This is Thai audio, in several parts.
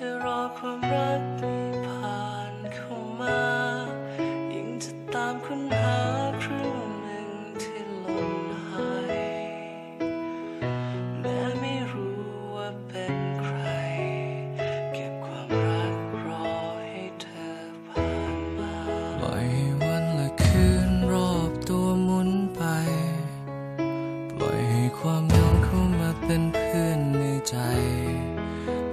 จะรอความรักผ่านเข้ามา ยิ่งจะตามคุณหา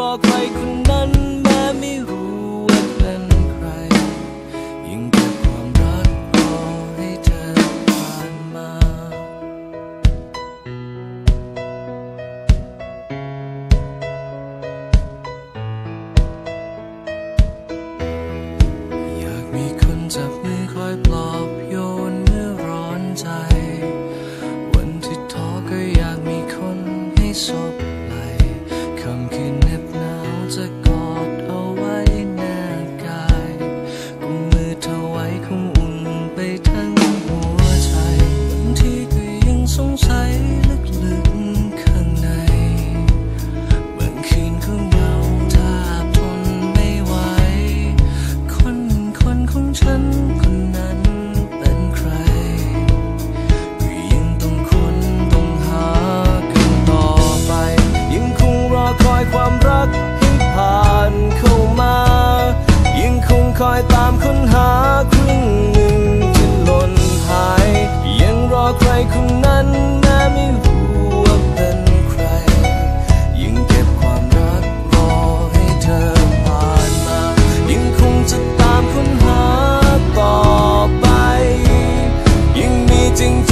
รอใครคนนั้นแม้ไม่รู้ว่าเป็นใคร ยังเก็บความรักรอให้เธอผ่านมา อยากมีคนจับมือคอยปลอบโยนเมื่อร้อนใจ วันที่ท้อก็อยากมีคนให้สบไหลคำคืน to go. 静。